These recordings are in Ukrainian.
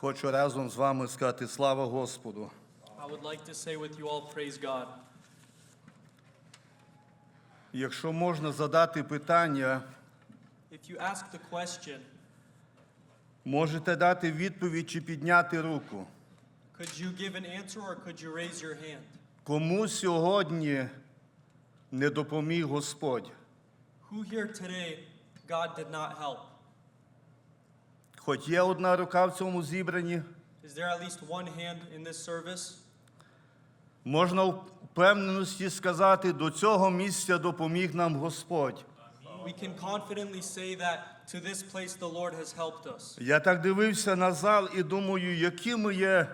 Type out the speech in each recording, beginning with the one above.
Хочу разом з вами сказати слава Господу. I would like to say with you all, praise God. Якщо можна задати питання, If you ask the question, можете дати відповідь чи підняти руку. could you give an answer or could you raise your hand? Кому сьогодні не допоміг Господь? Who here today God did not help? Хоч є одна рука в цьому зібранні, Is there at least one hand in this service? можна в впевненості сказати, до цього місця допоміг нам Господь. We can confidently say that to this place the Lord has helped us. Я так дивився на зал і думаю, які ми є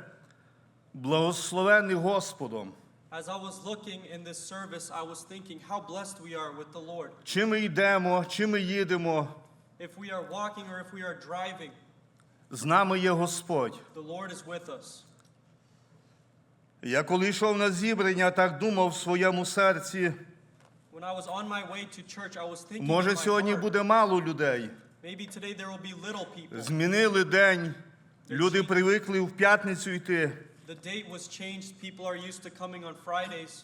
благословені Господом. As I was looking in this service, I was thinking how blessed we are with the Lord. Чи ми йдемо, чи ми їдемо, If we are walking or if we are driving, з нами є Господь. the Lord is with us. Я коли йшов на зібрання, так думав в своєму серці, When I was on my way to church, I was thinking, може сьогодні буде мало людей. maybe today there will be little people. Змінили день, люди привикли в п'ятницю йти. The date was changed. People are used to coming on Fridays.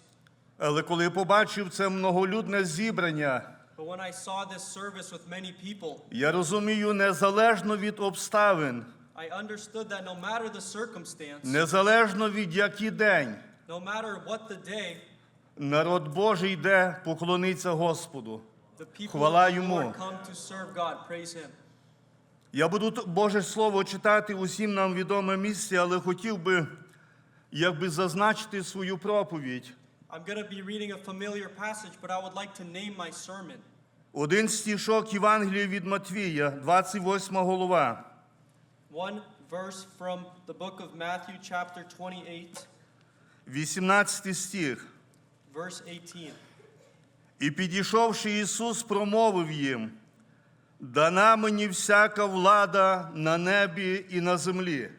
Але коли побачив це многолюдне зібрання, when I saw this service with many people, я розумію, незалежно від обставин, I understood that no matter the circumstance, незалежно від який день, no matter what the day, народ Божий йде поклониться Господу. the people Хвала the йому. Lord come to serve God. Praise Him. Я буду т- Боже Слово читати усім нам відоме місце, але хотів би якби зазначити свою проповідь. I'm going to be reading a familiar passage, but I would like to name my sermon. Один стішок Євангелія від Матвія, 28 голова. One verse from the book of Matthew, chapter 28, 18 стих. verse 18. І підійшовши Ісус, промовив їм: Дана мені всяка влада на небі і на землі.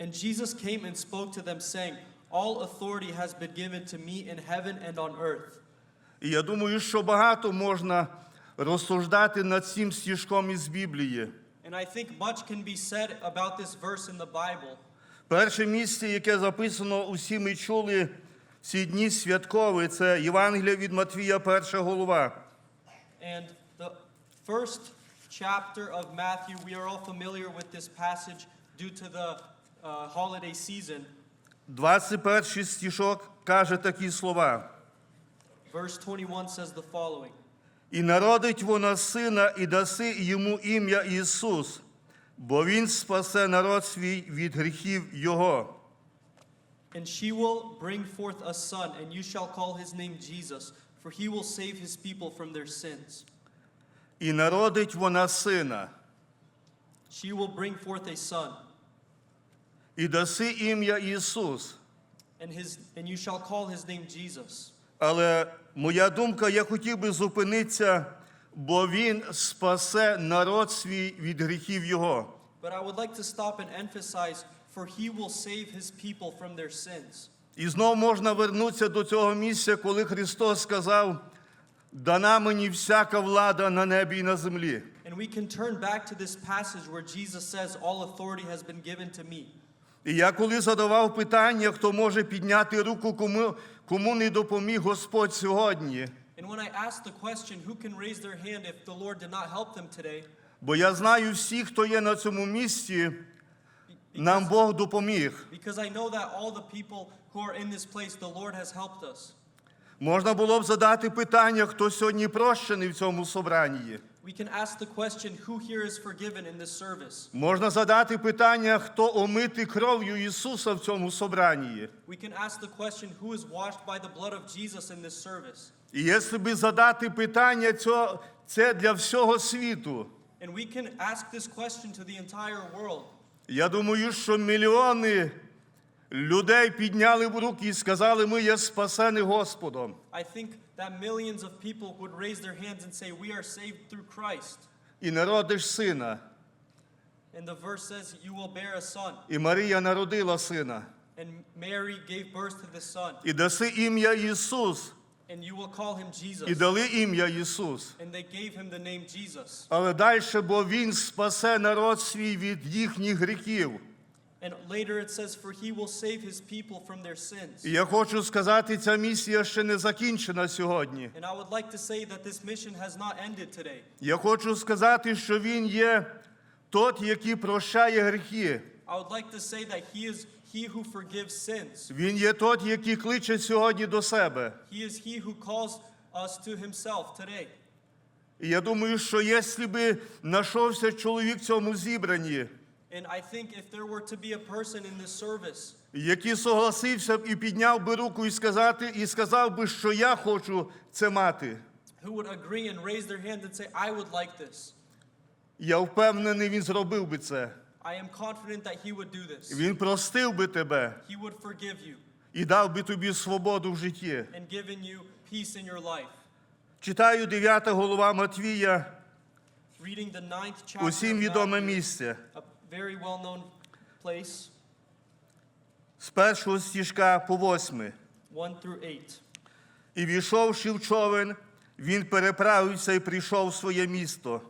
And Jesus came and spoke to them, saying, All authority has been given to me in heaven and on earth. І я думаю, що багато можна розсуждати над цим стішком із Біблії. And I think much can be said about this verse in the Bible. Перше місце, яке записано, усі ми чули ці дні святкові, це Євангелія від Матвія, перша голова. And the first chapter of Matthew, we are all familiar with this passage due to the uh, holiday season. 21 стішок каже такі слова. Verse 21 says the following І народить вона сина, і даси йому ім'я Ісус, бо Він спасе народ свій від гріхів Його. And she will bring forth a son, and you shall call his name Jesus, for he will save his people from their sins. І народить вона сина, She will bring forth a son, і даси ім'я Ісус. and, his, and you shall call his name Jesus. Але моя думка, я хотів би зупинитися, бо Він спасе народ свій від гріхів Його. But I would like to stop and emphasize, for he will save his people from their sins. І знов можна вернутися до цього місця, коли Христос сказав: дана мені всяка влада на небі і на землі. And we can turn back to this passage where Jesus says, All authority has been given to me. І я коли задавав питання, хто може підняти руку, кому, кому не допоміг Господь сьогодні. And when I asked the question, who can raise their hand if the Lord did not help them today? Бо я знаю всі, хто є на цьому місці, нам Бог допоміг. because I know that all the people who are in this place, the Lord has helped us. Можна було б задати питання, хто сьогодні прощений в цьому собранні. We can ask the question, who here is forgiven in this service? Можна задати питання, хто омитий кров'ю Ісуса в цьому собранні. We can ask the question, who is washed by the blood of Jesus in this service? І якщо би задати питання, це для всього світу. And we can ask this question to the entire world. Я думаю, що мільйони людей підняли б руки і сказали, ми є спасені Господом. I think that millions of people would raise their hands and say, We are saved through Christ. І народиш сина. And the verse says, You will bear a son. І Марія народила сина. And Mary gave birth to the son. І даси ім'я Ісус. And you will call him Jesus. І дали ім'я Ісус. And they gave him the name Jesus. Але далі, бо Він спасе народ свій від їхніх гріхів. And later it says, For he will save his people from their sins. І я хочу сказати, ця місія ще не закінчена сьогодні. And I would like to say that this mission has not ended today. Я хочу сказати, що він є тот, який прощає гріхи. I would like to say that he is he who forgives sins. Він є тот, який кличе сьогодні до себе. He is he who calls us to himself today. І я думаю, що якщо би знайшовся чоловік в цьому зібранні, And I think if there were to be a person in this service який согласився б і підняв би руку і сказати, і сказав би, що я хочу це мати. who would agree and raise their hand and say, I would like this, Я впевнений, він зробив би це. I am confident that he would do this. Він простив би тебе He would forgive you і дав би тобі свободу в житті. and given you peace in your life. Читаю 9 голова Матвія, Reading the ninth chapter, усім of відоме Matthew, місце. a very well-known place, З першого стіжка по восьми. 1 through 8. І війшовши в човен, він переправився і прийшов в своє місто.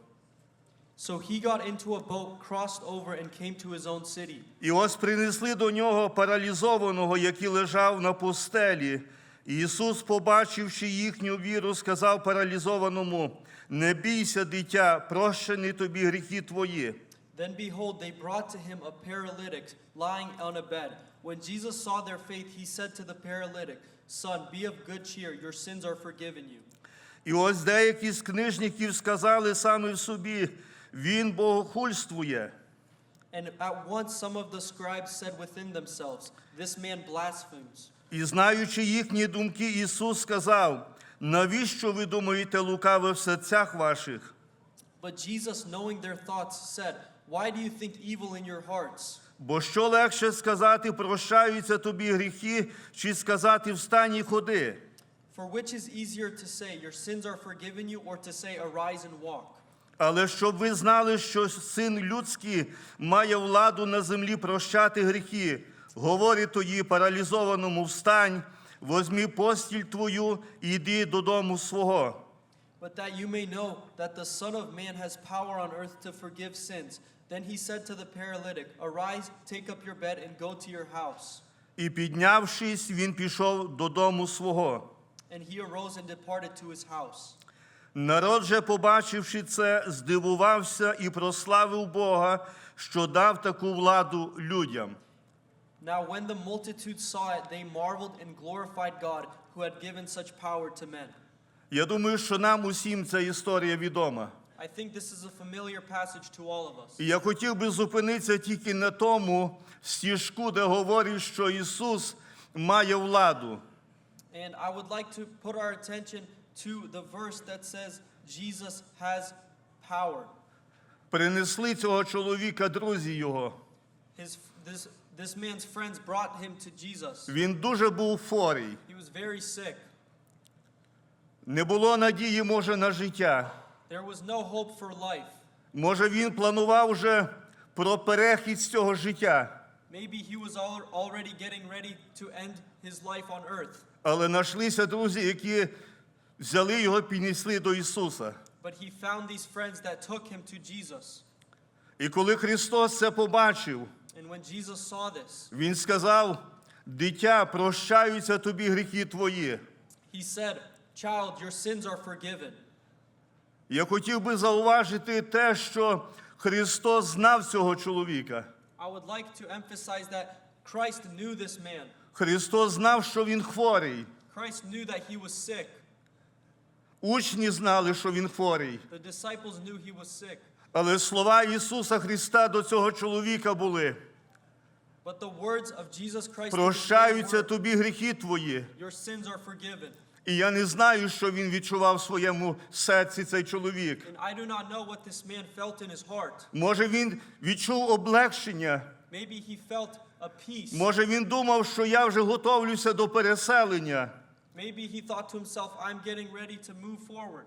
So he got into a boat, crossed over, and came to his own city. І ось принесли до нього паралізованого, який лежав на постелі. І Ісус, побачивши їхню віру, сказав паралізованому: Не бійся, дитя, прощені тобі гріхи твої. Then behold, they brought to him a paralytic lying on a bed. When Jesus saw their faith, he said to the paralytic, Son, be of good cheer, your sins are forgiven you. І ось деякі з книжників сказали саме в собі: Він богохульствує. And at once some of the scribes said within themselves, This man blasphemes. І знаючи їхні думки, Ісус сказав: Навіщо ви думаєте лукаве в серцях ваших? But Jesus, knowing their thoughts, said, Why do you think evil in your hearts? Бо що легше сказати, прощаються тобі гріхи, чи сказати встань і ходи? For which is easier to say, Your sins are forgiven you, or to say, Arise and walk? Але щоб ви знали, що син людський має владу на землі прощати гріхи, говорить тоді паралізованому встань, возьми постіль твою і йди додому свого. But that you may know that the Son of Man has power on earth to forgive sins. Then he said to the paralytic, Arise, take up your bed, and go to your house. І піднявшись, він пішов додому свого. And he arose and departed to his house. Народ же, побачивши це, здивувався і прославив Бога, що дав таку владу людям. Now, when the multitude saw it, they marveled and glorified God who had given such power to men. Я думаю, що нам усім ця історія відома. I think this is a familiar passage to all of us. І я хотів би зупинитися тільки на тому стіжку, де говорить, що Ісус має владу. And I would like to put our attention to the verse that says Jesus has power. Принесли цього чоловіка друзі його. His, this, this man's friends brought him to Jesus. Він дуже був хворий. He was very sick. Не було надії, може, на життя. There was no hope for life. Може, він планував вже про перехід з цього життя. Maybe he was already getting ready to end his life on earth. Але знайшлися друзі, які взяли його, піднесли до Ісуса. But he found these friends that took him to Jesus. І коли Христос це побачив, And when Jesus saw this, Він сказав: Дитя, прощаються тобі гріхи твої. he said, Child, your sins are forgiven. Я хотів би зауважити те, що Христос знав цього чоловіка. I would like to emphasize that Christ knew this man. Христос знав, що він хворий. Christ knew that he was sick. Учні знали, що він хворий. The disciples knew he was sick. Але слова Ісуса Христа до цього чоловіка були: But the words of Jesus Christ прощаються тобі гріхи твої. Your sins are forgiven. І я не знаю, що він відчував в своєму серці цей чоловік. Може, він відчув облегшення. Може, він думав, що я вже готовлюся до переселення. Maybe he thought to himself, I'm getting ready to move forward.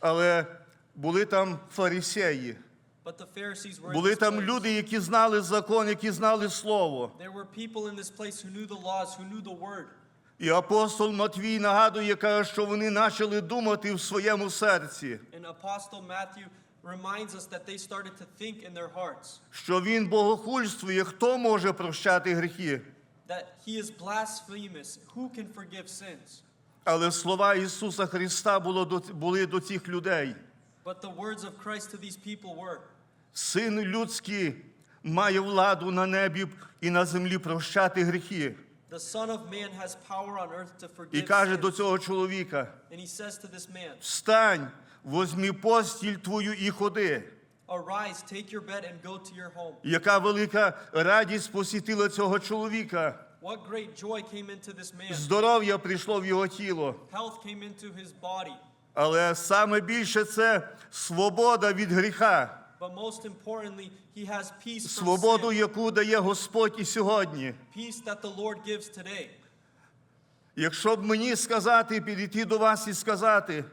Але були там фарисеї, But the Pharisees were були там люди, які знали закон, які знали слово. І апостол Матвій нагадує, каже, що вони почали думати в своєму серці. Reminds us that they started to think in their hearts що він богохульствує, хто може прощати гріхи. that he is blasphemous. Who can forgive sins? Але слова Ісуса Христа було до, були до цих людей. But the words of Christ to these people were Син людський має владу на небі і на землі прощати гріхи. І каже до цього чоловіка: Встань, возьмі постіль твою і ходи. Arise, take your bed and go to your home. Яка велика радість посітила цього чоловіка. What great joy came into this man. Здоров'я прийшло в його тіло. Health came into his body. Але саме більше це свобода від гріха, But most importantly, he has peace свободу, яку дає Господь і сьогодні. Peace that the Lord gives today. Якщо б мені сказати, підійти до вас і сказати,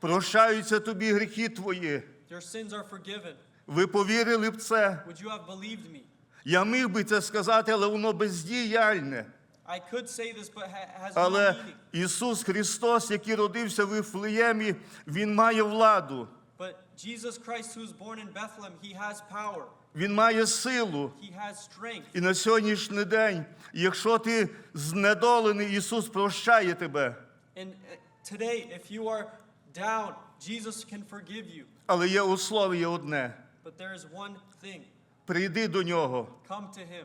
прощаються тобі гріхи твої, ви повірили б це? would you have believed me? Я міг би це сказати, але воно бездіяльне. Але. Ісус Христос, який родився в Іфлеємі, Він має владу, But Jesus Christ, who was born in Bethlehem, he has power, Він має силу. he has strength. І на сьогоднішній день, якщо ти знедолений, Ісус прощає тебе. And uh, today, if you are down, Jesus can forgive you. Але є услов'я одне: But there is one thing прийди до нього, come to him,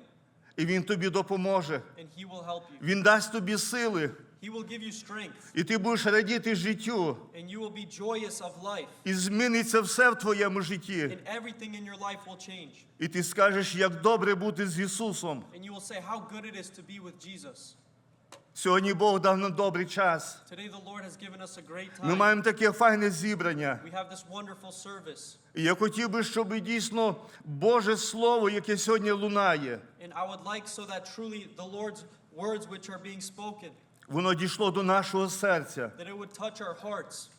і Він тобі допоможе. and he will help you. Він дасть тобі сили, He will give you strength, і ти будеш радіти життю, and you will be joyous of life, і зміниться все в твоєму житті. and everything in your life will change. І ти скажеш, як добре бути з Ісусом. And you will say how good it is to be with Jesus. Сьогодні Бог дав нам добрий час. Today, the Lord has given us a great Ми time. маємо таке файне зібрання. We have this wonderful service. І я хотів би, щоб дійсно Боже Слово, яке сьогодні лунає, Воно дійшло до нашого серця. that it would touch our hearts.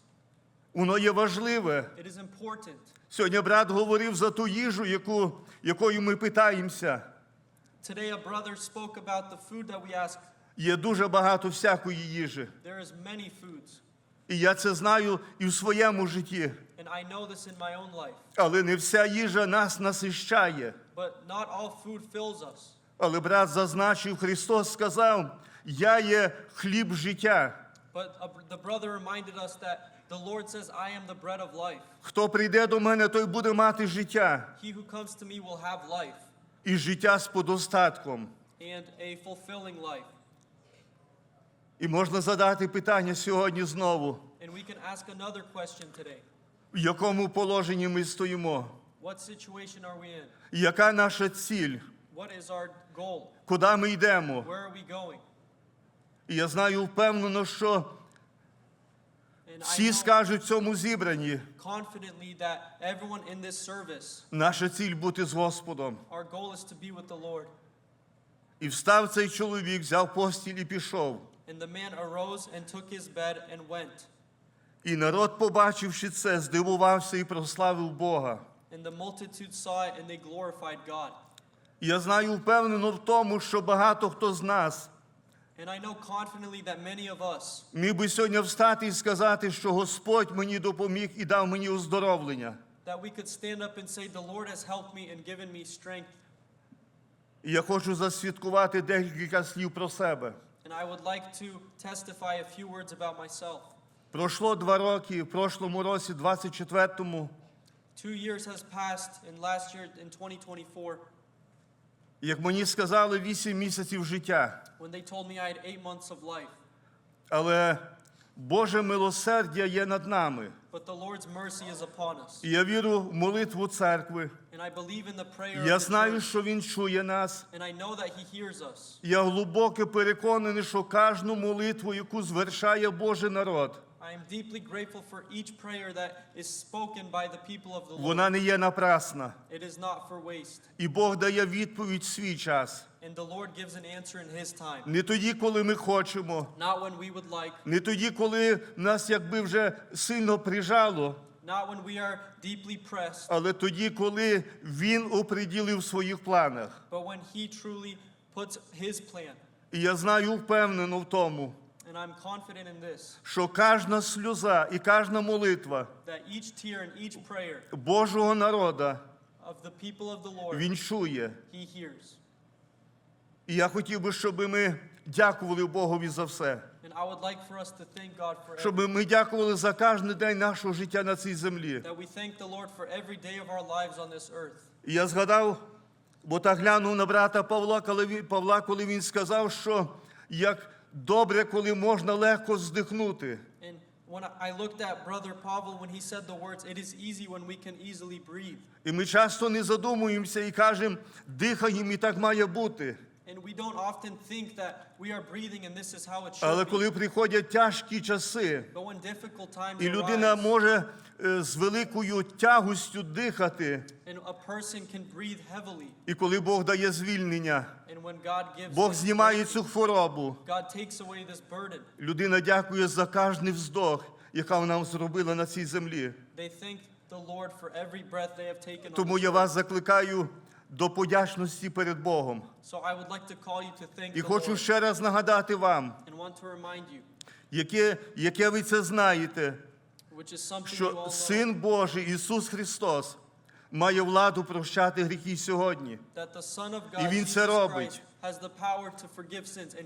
Воно є важливе. It is important. Сьогодні брат говорив за ту їжу, яку, якою ми питаємося. Today, a brother spoke about the food that we ask. Є дуже багато всякої їжі. There is many foods, І я це знаю і в своєму житті. and I know this in my own life. Але не вся їжа нас насищає. But not all food fills us. Але брат зазначив, Христос сказав: Я є хліб життя. But the brother reminded us that the Lord says, I am the bread of life. Хто прийде до мене, той буде мати життя. He who comes to me will have life, І життя з подостатком. and a fulfilling life. І можна задати питання сьогодні знову, And we can ask another question today. в якому положенні ми стоїмо, What situation are we in? яка наша ціль, Куди ми йдемо. Where are we going? І я знаю впевнено, що всі скажуть в цьому зібранні, наша ціль бути з Господом. І встав цей чоловік, взяв постіль і пішов. І народ, побачивши це, здивувався і прославив Бога. And the multitude saw it and they glorified God. І я знаю впевнено в тому, що багато хто з нас And I know confidently that many of us міг би сьогодні встати і сказати, що Господь мені допоміг і дав мені оздоровлення. that we could stand up and say, The Lord has helped me and given me strength. І я хочу засвідкувати декілька слів про себе. And I would like to testify a few words about myself. Пройшло два роки, в прошлому році, 24-му, Two years has passed, and last year in 2024, як мені сказали, 8 місяців життя. when they told me I had eight months of life. Але Боже милосердя є над нами. But the Lord's mercy is upon us. І я вірю в молитву церкви. And I believe in the prayer Я знаю, що Він чує нас. And I know that He hears us. Я глибоко переконаний, що кожну молитву, яку звершає Божий народ, I am deeply grateful for each prayer that is spoken by the people of the Lord. вона не є напрасна. It is not for waste. І Бог дає відповідь в свій час. And the Lord gives an answer in His time. Не тоді, коли ми хочемо, Not when we would like, не тоді, коли нас якби вже сильно прижало, not when we are deeply pressed, але тоді, коли Він оприділив своїх планах. but when He truly puts His plan. І я знаю впевнено в тому, Що кожна сльоза і кожна молитва that each tear and each prayer Божого народа of the people of the Lord, він чує. He hears. І я хотів би, щоб ми дякували Богові за все. And I would like for us to thank God for Щоб ми дякували за кожен день нашого життя на цій землі. that we thank the Lord for every day of our lives on this earth. І я згадав, бо так глянув на брата Павла, коли він сказав, що як добре, коли можна легко здихнути. And when I- looked at Brother Pavel when he said the words, it is easy when we can easily breathe. І ми часто не задумуємося і кажемо, дихаємо, і так має бути. Але коли приходять тяжкі часи, і людина може е, з великою тягостю дихати, і коли Бог дає звільнення, and when God gives Бог знімає цю хворобу. Людина дякує за кожний вздох, яка вона зробила на цій землі. Тому я вас закликаю до подячності перед Богом. І хочу ще раз нагадати вам, яке, яке ви це знаєте, що Син Божий Ісус Христос має владу прощати гріхи сьогодні. І Він це робить.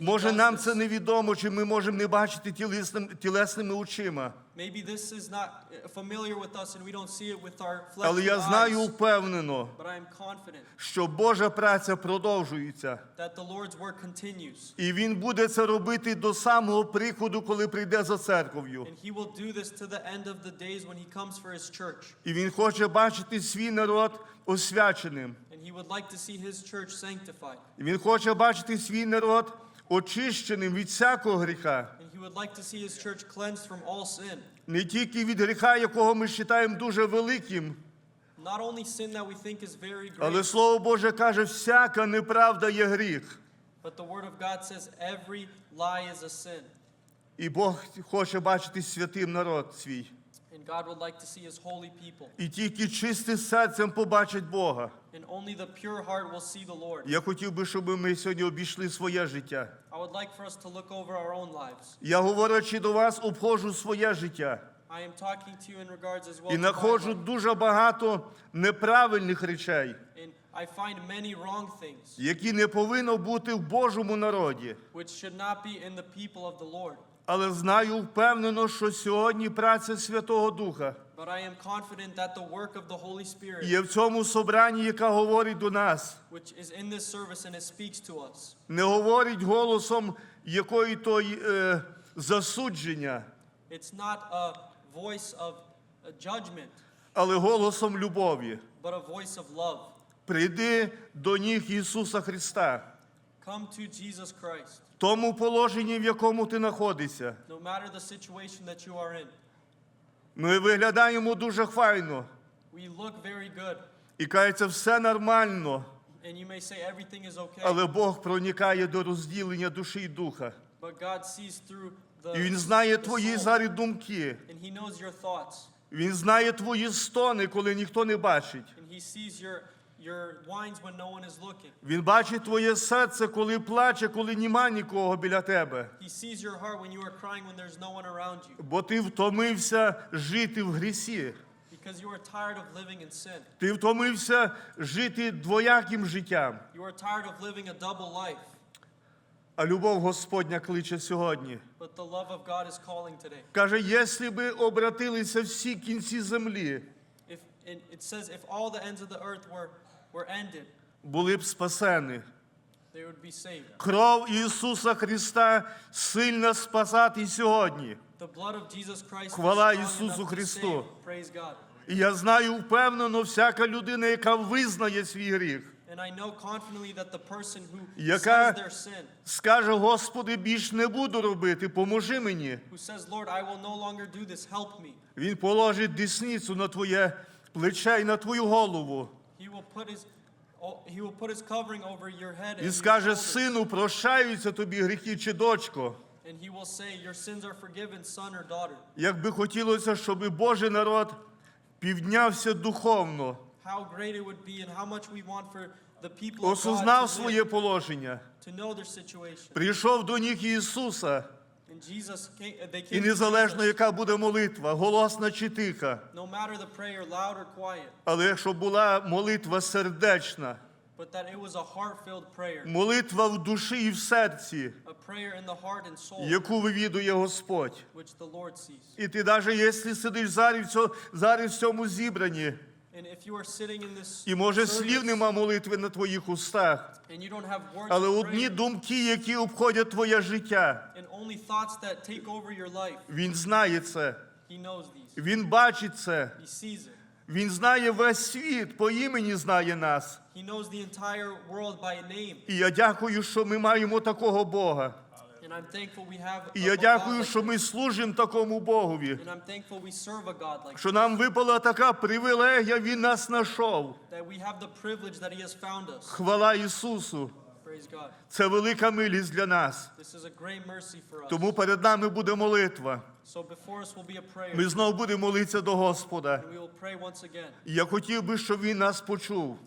Може, нам це невідомо, чи ми можемо не бачити тілесним, тілесними очима. Maybe this is not uh, familiar with us and we don't see it with our Але я знаю впевнено, But I am confident що Божа праця продовжується. that the Lord's work continues. І Він буде це робити до самого приходу, коли прийде за церков'ю. And he will do this to the end of the days when he comes for his church. І Він хоче бачити свій народ освяченим. And he would like to see his church sanctified. І Він хоче бачити свій народ очищеним від всякого гріха. He would like to see his church cleansed from all sin. Не тільки від гріха, якого ми вважаємо дуже великим, Not only sin that we think is very great, але Слово Боже каже, всяка неправда є гріх. but the Word of God says every lie is a sin. І Бог хоче бачити святим народ свій. And God would like to see his holy people. І тільки чисті серцем побачать Бога. And only the pure heart will see the Lord. Я хотів би, щоб ми сьогодні обійшли своє життя. I would like for us to look over our own lives. Я говорячи до вас, обходжу своє життя. I am talking to you in regards as well І знаходжу дуже багато неправильних речей, And I find many wrong things які не повинно бути в Божому народі. which should not be in the people of the Lord. Але знаю впевнено, що сьогодні праця Святого Духа But I am confident that the work of the Holy Spirit, є в цьому собранні, яка говорить до нас, which is in this service and it speaks to us, не говорить голосом якої то е, засудження, it's not a voice of a judgment, але голосом любові. but a voice of love. Прийди до ніг Ісуса Христа, Come to Jesus Christ, тому положенні, в якому ти знаходишся. no matter the situation that you are in. Ми виглядаємо дуже файно. We look very good, І кажеться, все нормально, and you may say everything is okay, але Бог проникає до розділення душі і духа. but God sees through the, І Він знає твої зараз думки. and He knows your thoughts, Він знає твої стони, коли ніхто не бачить. and He sees your Він бачить твоє серце, коли плаче, коли нема нікого біля тебе. He sees your heart when you are crying when there's no one around you, Бо ти втомився жити в грісі. you are tired of living in sin. Ти втомився жити двояким життям. You are tired of living a double life. А любов Господня кличе сьогодні. But the love of God is calling today. Каже, якщо би обратилися всі кінці землі, If it says if all the ends of the earth were were ended, були б спасені. they would be saved. Кров Ісуса Христа сильно спасати сьогодні. The blood of Jesus Christ Хвала Ісусу Христу. І я знаю впевнено, всяка людина, яка визнає свій гріх, And I know confidently that the person who Яка- says their sin, скаже, Господи, більш не буду робити, поможи мені. who says, Lord, I will no longer do this, help me. Він положить десницю на твоє плече і на твою голову. He will put his oh, he will put his covering over your head and І скаже, сину, прощаються тобі гріхи чи дочко. And he will say, Your sins are forgiven, son or daughter. Як би хотілося, щоб Божий народ піднявся духовно, How great it would be and how much we want for the people of God осознав to, своє положення, know their situation. прийшов до ніг Ісуса Uh, І незалежно, яка буде молитва, голосна чи тиха, але якщо була молитва сердечна, молитва в душі і в серці, яку вивідує Господь. І ти навіть якщо сидиш зараз в цьому зібранні, And if you are sitting in this і може слів нема молитви на твоїх устах, and you don't have words але одні думки, які обходять твоє життя, він знає це, він бачить це, він знає весь світ, по імені знає нас. І я дякую, що ми маємо такого Бога. І я дякую, що ми служимо такому Богові. Що нам випала така привілегія, Він нас знайшов. Хвала Ісусу! Це велика милість для нас. Тому перед нами буде молитва. Ми знову будемо молитися до Господа. І я хотів би, щоб Він нас почув.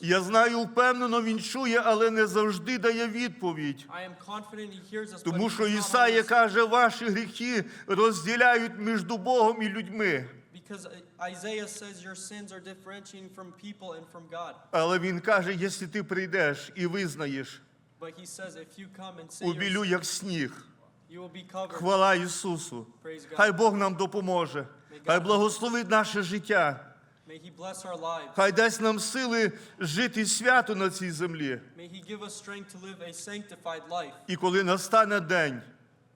Я знаю, впевнено, Він чує, але не завжди дає відповідь. Тому що Ісая каже, ваші гріхи розділяють між Богом і людьми. Because Isaiah says your sins are differentiating from people and from God. Але він каже, якщо ти прийдеш і визнаєш, But He says if you come and say your убілю sins, як сніг. you will be covered. Хвала Ісусу. Praise God. Хай Бог нам допоможе. Хай благословить наше життя. May He bless our lives. Хай дасть нам сили жити свято на цій землі. May He give us strength to live a sanctified life. І коли настане день,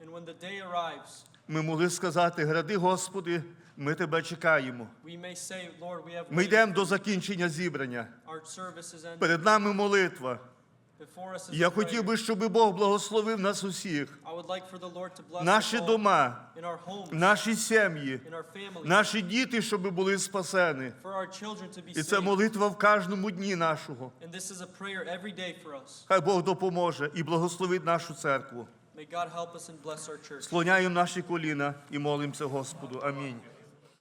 And when the day arrives, ми могли сказати, гради, Господи, ми тебе чекаємо. Ми йдемо до закінчення зібрання. Перед нами молитва. Я хотів би, щоб Бог благословив нас усіх, наші дома, наші сім'ї, наші діти, щоб були спасені. І це молитва в кожному дні нашого. Хай Бог допоможе і благословить нашу церкву. Склоняємо наші коліна і молимося Господу. Амінь.